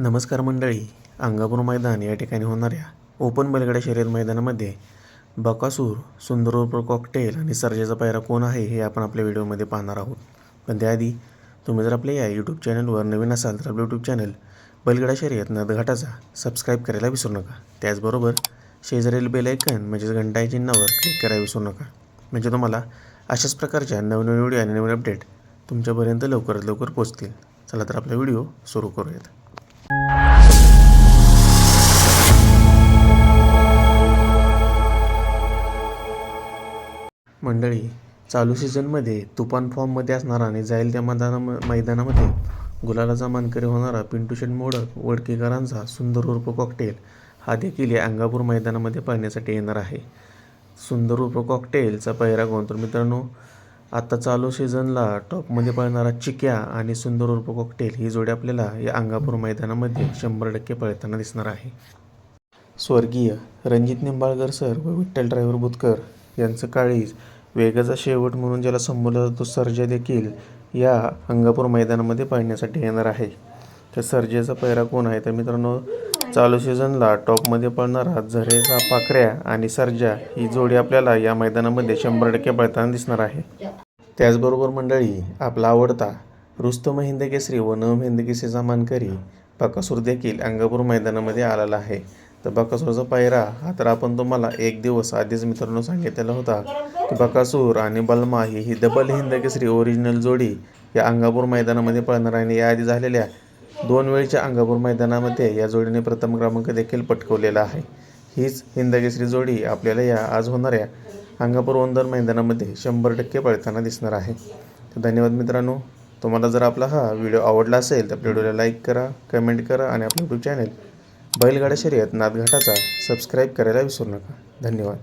नमस्कार मंडळी अंगापूर मैदान या ठिकाणी होणाऱ्या ओपन बलगडा शर्यत मैदानामध्ये बकासूर सुंदर कॉकटेल आणि सर्जेचा पायरा कोण आहे हे आपण आपल्या व्हिडिओमध्ये पाहणार आहोत. पण त्याआधी तुम्ही जर आपल्या या यूट्यूब चॅनलवर नवीन असाल तर आपलं यूट्यूब चॅनल बलगडा शर्यत नदघाटाचा सबस्क्राईब करायला विसरू नका. त्याचबरोबर शेजारील बेलायकन म्हणजेच घंटा चिन्हावर क्लिक करायला विसरू नका. म्हणजे तुम्हाला अशाच प्रकारच्या नवनवीन व्हिडिओ आणि नवीन अपडेट तुमच्यापर्यंत लवकरात लवकर पोचतील चला तर आपला व्हिडिओ सुरू करूयात. मंडळी चालू सीझनमध्ये तुफान फॉर्ममध्ये असणारा आणि जाईल त्या मैदानाम मैदानामध्ये गुलालाचा मानकरी होणारा पिंटू शेट मोडक वडकेकरांचा सुंदर उर्फ कॉकटेल हा देखील या अंगापूर मैदानामध्ये पाहण्यासाठी येणार आहे. सुंदर उर्फ कॉकटेलचा पहिरा कोण? तर मित्रांनो आता चालू सीझनला टॉपमध्ये पळणारा चिक्या आणि सुंदर उर्फ कॉकटेल ही जोडी आपल्याला या अंगापूर मैदानामध्ये शंभर टक्के पळताना दिसणार आहे. स्वर्गीय रणजित निंबाळकर सर व विठ्ठल ड्रायव्हर बुतकर यांचं काळीज वेगाचा शेवट म्हणून ज्याला संबोधला जातो सर्जा देखील या अंगापूर मैदानामध्ये पाहण्यासाठी येणार आहे. तर सर्जेचा पैरा कोण आहे? तर मित्रांनो चालू सीझनला टॉपमध्ये पळणारा झरेचा पाखऱ्या आणि सर्जा ही जोडी आपल्याला या मैदानामध्ये शंभर टक्के पळताना दिसणार आहे. त्याचबरोबर मंडळी आपला आवडता रुस्तम हिंद केसरी व नवम हिंद केसरीचा मानकरी बकासूर देखील अंगापूर मैदानामध्ये आलेला आहे. तर बकासूरचा पायरा हा तर आपण तुम्हाला एक दिवस आधीच मित्रांनो सांगितलेला होता. की बकासूर आणि बलमा ही ही डबल हिंद केसरी ओरिजिनल जोडी या अंगापूर मैदानामध्ये पळणार आणि याआधी झालेल्या दोन वेळच्या अंगापूर मैदानामध्ये या जोडीने प्रथम क्रमांक देखील पटकवलेला आहे. हीच हिंद केसरी जोडी आपल्याला या आज होणाऱ्या अंगापूर वंदर मैदानामध्ये शंभर टक्के पळताना दिसणार आहे. तर धन्यवाद मित्रांनो. तुम्हाला जर आपला हा व्हिडिओ आवडला असेल तर आपल्या व्हिडिओला लाईक करा कमेंट करा आणि आपलं यूट्यूब चॅनल बैलगाडा शर्यत नादघाटाचा सबस्क्राईब करायला विसरू नका. धन्यवाद.